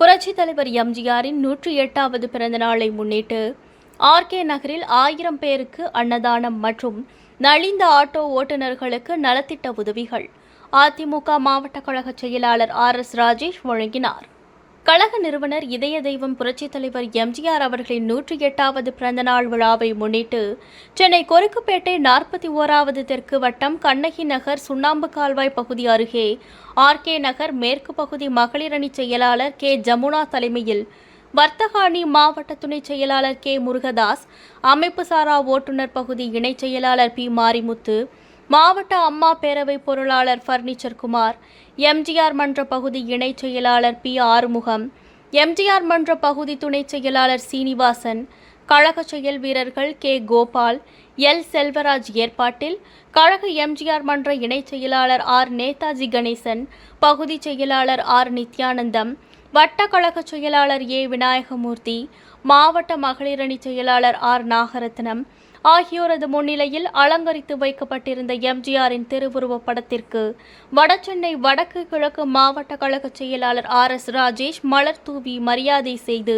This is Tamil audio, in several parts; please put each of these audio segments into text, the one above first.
புரட்சித் தலைவர் எம்ஜிஆரின் நூற்றி எட்டாவது பிறந்த நாளை முன்னிட்டு ஆர்கே நகரில் ஆயிரம் பேருக்கு அன்னதானம் மற்றும் நலிந்த ஆட்டோ ஓட்டுநர்களுக்கு நலத்திட்ட உதவிகள். அதிமுக மாவட்ட கழக செயலாளர் ஆர் எஸ் ராஜேஷ் வழங்கினார். கழக நிறுவனர் இதய தெய்வம் புரட்சித் தலைவர் எம்ஜிஆர் அவர்களின் நூற்றி எட்டாவது பிறந்தநாள் விழாவை முன்னிட்டு சென்னை கொருக்குப்பேட்டை நாற்பத்தி ஓராவது தெற்கு வட்டம் கண்ணகி நகர் சுண்ணாம்பு கால்வாய் பகுதி அருகே ஆர்கே நகர் மேற்கு பகுதி மகளிர் செயலாளர் கே ஜமுனா தலைமையில் வர்த்தகாணி மாவட்ட துணை செயலாளர் கே முருகதாஸ் அமைப்பு சாரா ஓட்டுநர் பகுதி இணைச் செயலாளர் பி மாரிமுத்து மாவட்ட அம்மா பேரவை பொருளாளர் ஃபர்னிச்சர் குமார் எம்ஜிஆர் மன்ற பகுதி இணைச் செயலாளர் பி ஆறுமுகம் எம்ஜிஆர் மன்ற பகுதி துணைச் செயலாளர் சீனிவாசன் கழக செயல் வீரர்கள் கே கோபால் எல் செல்வராஜ் ஏற்பாட்டில் கழக எம்ஜிஆர் மன்ற இணைச் செயலாளர் ஆர் நேதாஜி கணேசன் பகுதி செயலாளர் ஆர் நித்யானந்தம் வட்ட கழக செயலாளர் ஏ விநாயகமூர்த்தி மாவட்ட மகளிரணி செயலாளர் ஆர் நாகரத்னம் ஆகியோரது முன்னிலையில் அலங்கரித்து வைக்கப்பட்டிருந்த எம்ஜிஆரின் திருவுருவப் படத்திற்கு வடசென்னை வடக்கு கிழக்கு மாவட்ட கழக செயலாளர் ஆர் எஸ் ராஜேஷ் மலர் தூவி மரியாதை செய்து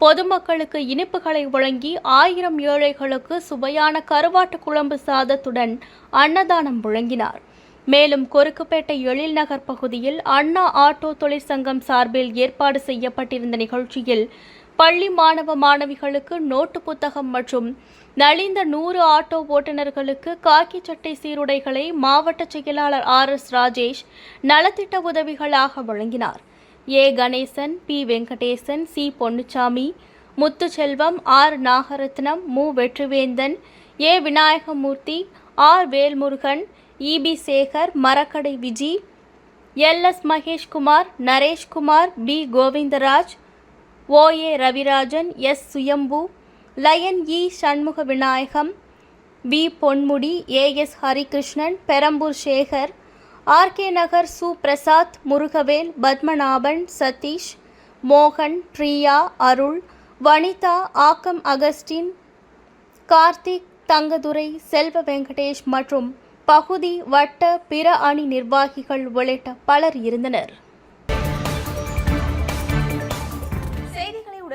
பொதுமக்களுக்கு இனிப்புகளை வழங்கி ஆயிரம் ஏழைகளுக்கு சுவையான கருவாட்டு குழம்பு சாதத்துடன் அன்னதானம் வழங்கினார். மேலும் கொருக்குப்பேட்டை எழில் நகர் பகுதியில் அண்ணா ஆட்டோ தொழிற்சங்கம் சார்பில் ஏற்பாடு செய்யப்பட்டிருந்த நிகழ்ச்சியில் பள்ளி மாணவ மாணவிகளுக்கு நோட்டு புத்தகம் மற்றும் நலிந்த நூறு ஆட்டோ ஓட்டுநர்களுக்கு காக்கி சட்டை சீருடைகளை மாவட்ட செயலாளர் ஆர் எஸ் ராஜேஷ் நலத்திட்ட உதவிகளாக வழங்கினார். A. Ganesan B. Venkatesan C. Ponnuchamy Muthuselvam R. Nagarathnam M. Vetrivendhan A. Vinayagamoorthy R. Velmurugan EP Sekar மரக்கடை Viji L. S. Maheshkumar Nareshkumar P. Govindaraj O. A. Ravirajan S. Suyambu lion E. Shanmuga Vinayagam V. Ponmudi A. S. Harikrishnan Perambur Sekar RK Nagar சு. பிரசாத் முருகவேல் பத்மநாபன் சதீஷ் மோகன் பிரியா அருள் வனிதா ஆக்கம் அகஸ்டின் கார்த்திக் தங்கதுரை செல்வ வெங்கடேஷ் மற்றும் பகுதி வட்ட பிற அணி நிர்வாகிகள் உள்ளிட்ட பலர் இருந்தனர்.